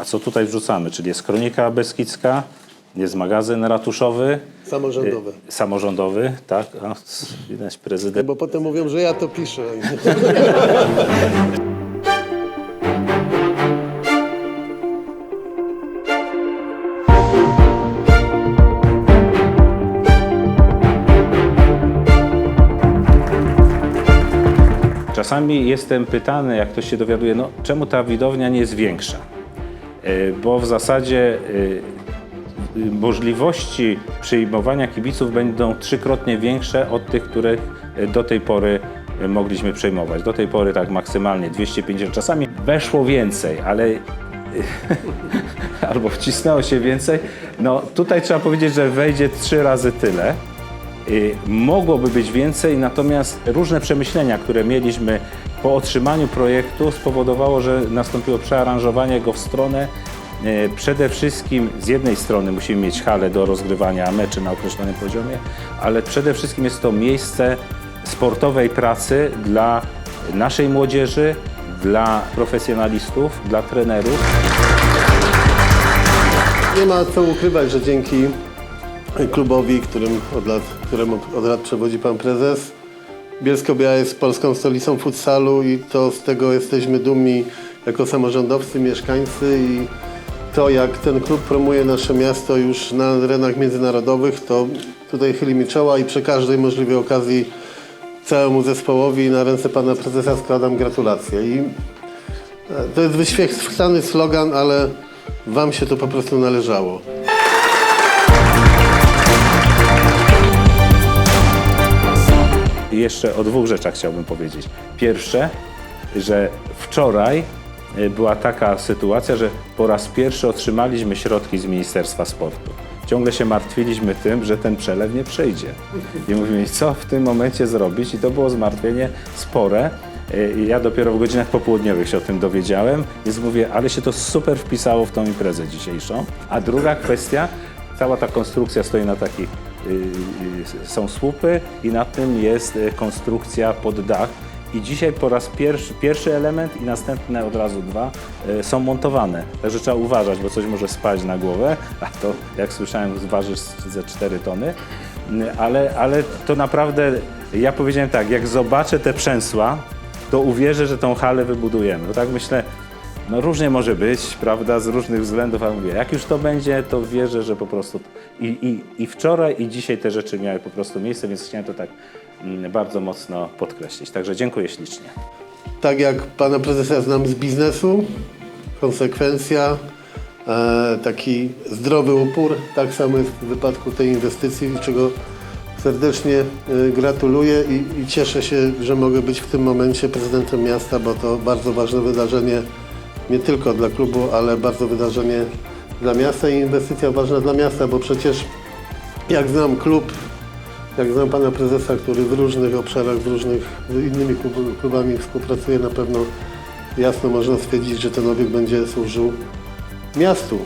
A co tutaj wrzucamy? Czyli jest kronika beskidzka, jest magazyn ratuszowy, Samorządowe. y, samorządowy, tak? A, widać prezydent. Bo potem mówią, że ja to piszę. Czasami jestem pytany, jak ktoś się dowiaduje, no czemu ta widownia nie jest większa? Y, Bo w zasadzie y, y, możliwości przyjmowania kibiców będą trzykrotnie większe od tych, których do tej pory mogliśmy przejmować. Do tej pory tak maksymalnie 250, czasami weszło więcej, ale albo wcisnęło się więcej. No tutaj trzeba powiedzieć, że wejdzie trzy razy tyle. Mogłoby być więcej, natomiast różne przemyślenia, które mieliśmy po otrzymaniu projektu spowodowało, że nastąpiło przearanżowanie go w stronę y, przede wszystkim z jednej strony musimy mieć halę do rozgrywania meczy na określonym poziomie, ale przede wszystkim jest to miejsce sportowej pracy dla naszej młodzieży, dla profesjonalistów, dla trenerów. Nie ma co ukrywać, że dzięki klubowi, którym od lat, któremu od lat przewodzi pan prezes, Bielsko-Biała jest polską stolicą futsalu i to z tego jesteśmy dumni jako samorządowcy, mieszkańcy i to jak ten klub promuje nasze miasto już na arenach międzynarodowych, to tutaj chyli mi czoła i przy każdej możliwej okazji całemu zespołowi na ręce pana prezesa składam gratulacje. I e, to jest wyświetlany slogan, ale wam się to po prostu należało. Jeszcze o dwóch rzeczach chciałbym powiedzieć. Pierwsze, że wczoraj y, była taka sytuacja, że po raz pierwszy otrzymaliśmy środki z Ministerstwa Sportu. Ciągle się martwiliśmy tym, że ten przelew nie przyjdzie. I mówimy, co w tym momencie zrobić? I to było zmartwienie spore. I Ja dopiero w godzinach popołudniowych się o tym dowiedziałem, więc mówię, ale się to super wpisało w tą imprezę dzisiejszą. A druga kwestia, cała ta konstrukcja stoi na takich są słupy i nad tym jest y, konstrukcja pod dach. I dzisiaj po raz pierwszy, pierwszy element i następne od razu dwa y, są montowane. Także trzeba uważać, bo coś może spaść na głowę, a to jak słyszałem zważy ze 4 tony. Y, Ale, ale to naprawdę, ja powiedziałem tak, jak zobaczę te przęsła, to uwierzę, że tą halę wybudujemy. Bo tak myślę, no różnie może być, prawda, z różnych względów, ale mówię, jak już to będzie, to wierzę, że po prostu i, i, i wczoraj, i dzisiaj te rzeczy miały po prostu miejsce, więc chciałem to tak mm, bardzo mocno podkreślić. Także dziękuję ślicznie. Tak jak pana prezesa znam z biznesu, konsekwencja, e, taki zdrowy upór, tak samo jest w wypadku tej inwestycji, czego serdecznie e, gratuluję i, i cieszę się, że mogę być w tym momencie prezydentem miasta, bo to bardzo ważne wydarzenie nie tylko dla klubu, ale bardzo wydarzenie dla miasta i inwestycja ważna dla miasta, bo przecież jak znam klub, jak znam pana prezesa, który w różnych obszarach, z różnych z innymi klub- klubami współpracuje, na pewno jasno można stwierdzić, że ten obiekt będzie służył miastu.